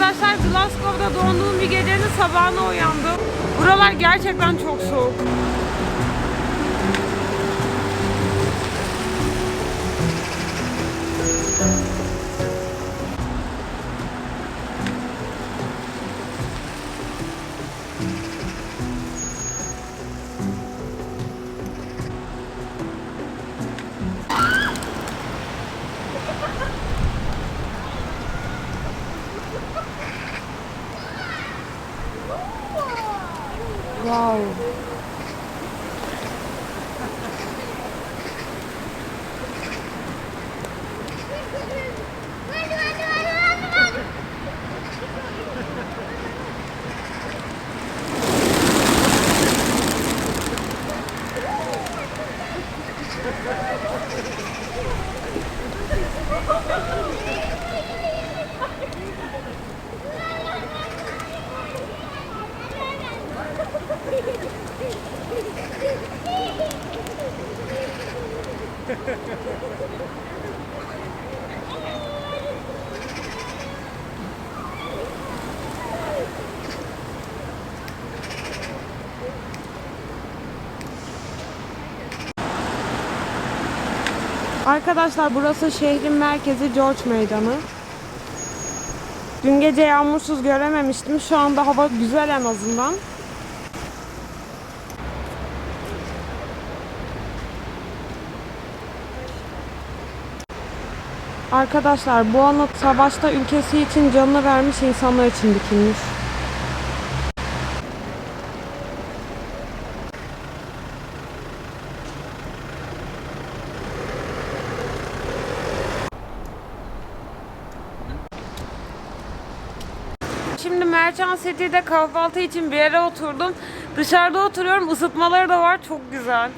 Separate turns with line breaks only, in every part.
Arkadaşlar. Glasgow'da doğduğum bir gecenin sabahına uyandım. Buralar gerçekten çok soğuk. Arkadaşlar burası şehrin merkezi George Meydanı. Dün gece yağmursuz görememiştim. Şu anda hava güzel en azından. Arkadaşlar bu anıt savaşta ülkesi için canını vermiş insanlar için dikilmiş. Şimdi Merchant City'de kahvaltı için bir yere oturdum. Dışarıda oturuyorum. Isıtmaları da var. Çok güzel.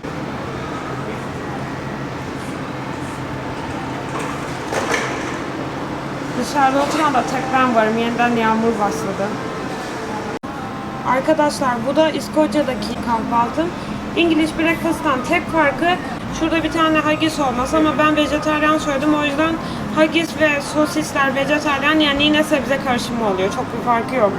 Dışarıda oturan da tek ben varım. Yeniden yağmur başladı. Arkadaşlar bu da İskoçya'daki kahvaltım. English breakfast'tan tek farkı şurada bir tane haggis olması ama ben vejetaryen söyledim o yüzden haggis ve sosisler vejetaryen yani yine sebze karışımı oluyor. Çok bir farkı yok.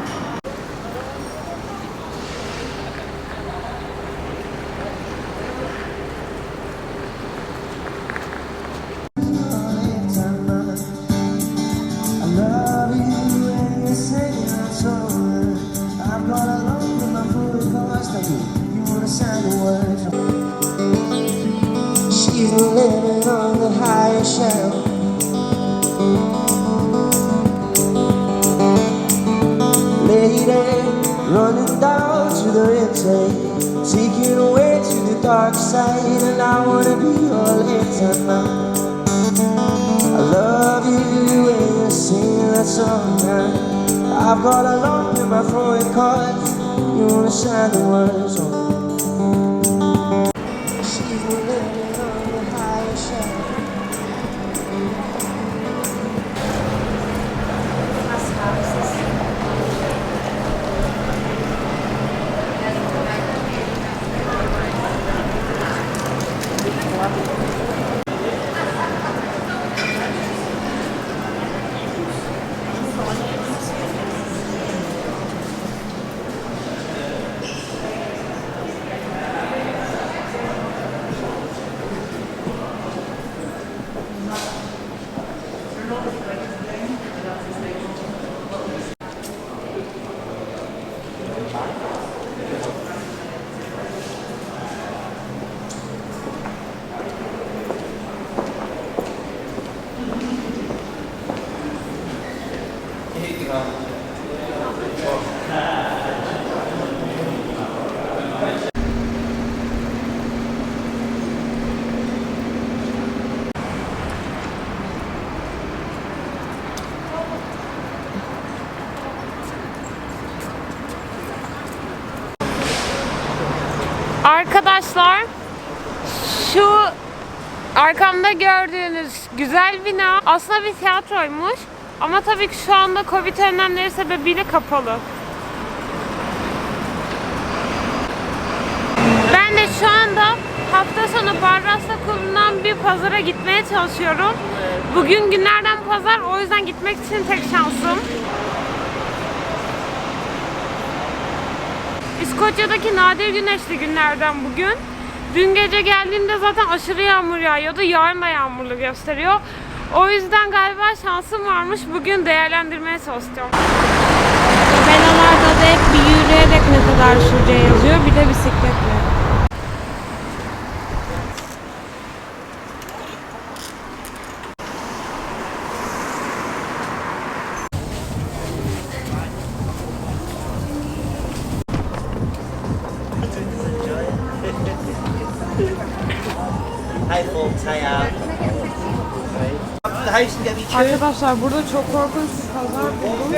Running down to the intake, taking away to the dark side, and I wanna be your lantern. I love you when you sing that song. I've got a lump in my throat cause you wanna shine the words on. Thank you.
Arkadaşlar şu arkamda gördüğünüz güzel bina aslında bir tiyatroymuş. Ama tabii ki şu anda Covid önlemleri sebebiyle kapalı. Ben de şu anda hafta sonu Barras'ta kurulan bir pazara gitmeye çalışıyorum. Bugün günlerden pazar o yüzden gitmek için tek şansım. İskoçya'daki nadir güneşli günlerden bugün. Dün gece geldiğimde zaten aşırı yağmur yağıyordu. Yarın da yağmurlu gösteriyor. O yüzden galiba şansım varmış. Bugün değerlendirmeye çalışacağım. Tabelalarda da hep bir yürüyerek ne kadar süreceği yazıyor. Bir de bisikletle. Arkadaşlar burada çok korkunç bir pazar buldum.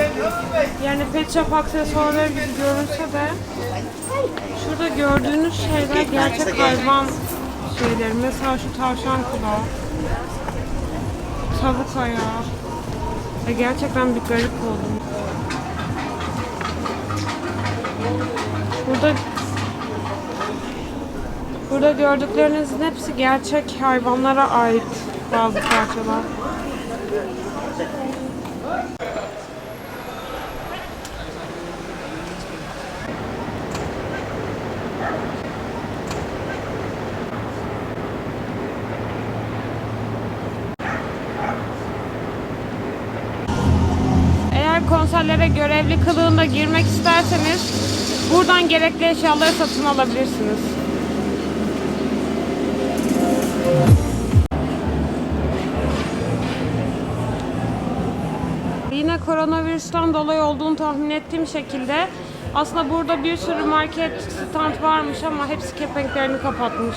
Yani pet shop aksesuarları gibi görünse de şurada gördüğünüz şeyler gerçek hayvan şeyleri. Mesela şu tavşan kulağı, tavuk ayağı. Ve gerçekten bir garip oldum. Burada Burada gördüklerinizin hepsi gerçek hayvanlara ait bazı parçalar. Konserlere görevli kılığında girmek isterseniz buradan gerekli eşyaları satın alabilirsiniz. Yine koronavirüsten dolayı olduğunu tahmin ettiğim şekilde aslında burada bir sürü market stand varmış ama hepsi kepenklerini kapatmış.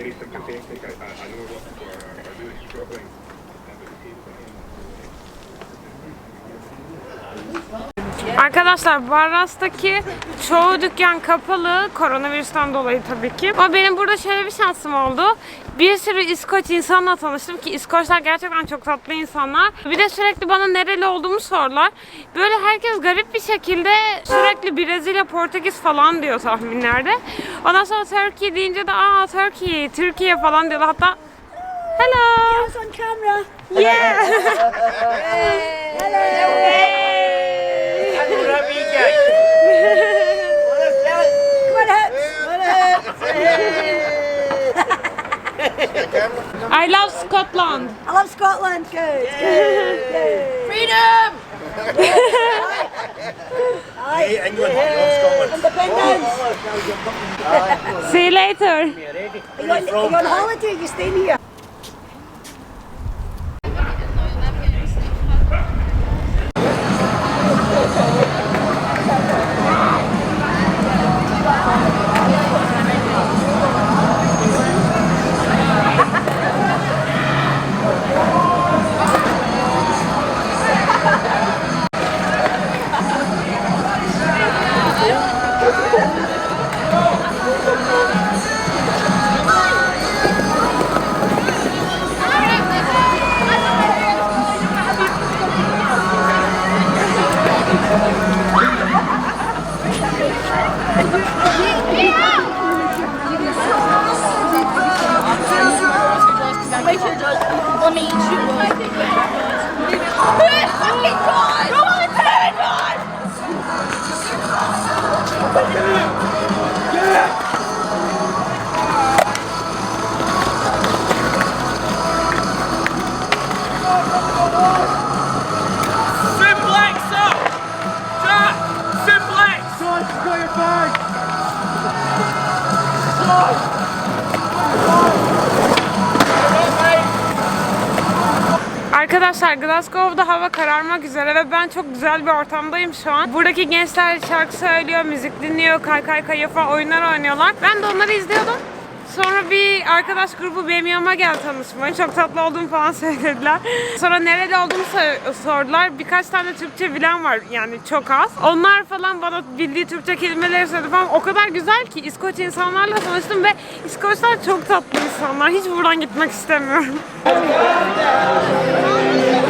Very second thing, I,
Arkadaşlar Barras'taki çoğu dükkan kapalı koronavirüsten dolayı tabii ki. Ama benim burada şöyle bir şansım oldu. Bir sürü İskoç insanla tanıştım ki İskoçlar gerçekten çok tatlı insanlar. Bir de sürekli bana nereli olduğumu sordular. Böyle herkes garip bir şekilde sürekli Brezilya, Portekiz falan diyor tahminlerde. Ondan sonra Turkey deyince de aa Turkey, Türkiye falan diyorlar. Hatta Hello.
It's on camera.
Yeah.
Come
I love Scotland.
I love Scotland. Good. Good. good. Freedom. Aye.
England, North Scotland.
Independence.
See you later.
Are you on, are you on holiday? You staying here?
Arkadaşlar Glasgow'da hava kararmak üzere ve ben çok güzel bir ortamdayım şu an. Buradaki gençler şarkı söylüyor, müzik dinliyor, kaykay kayıyor falan oyunlar oynuyorlar. Ben de onları izliyordum. Sonra bir arkadaş grubu benim yanıma geldi tanışmaya. Çok tatlı olduğumu falan söylediler. Sonra nerede olduğumu so- sordular. Birkaç tane Türkçe bilen var yani çok az. Onlar falan bana bildiği Türkçe kelimeleri söyledi falan. O kadar güzel ki İskoç insanlarla tanıştım ve İskoçlar çok tatlı insanlar. Hiç buradan gitmek istemiyorum.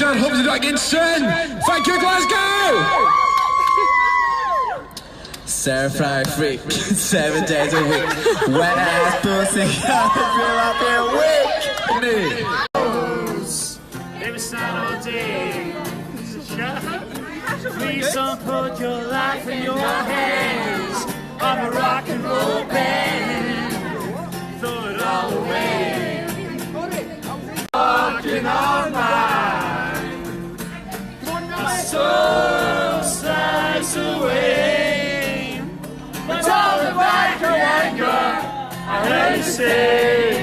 it's been a. Hope to do it again soon. Thank you, Glasgow!
Stir fry freak, seven days a week. Wet ass pussy, feel up here weak.
Every Saturday day. Please don't put your life in your hands. I'm a rock and roll band. Throw it all away. Walking on mine. Soul slides away. But all the of anger, I heard you say.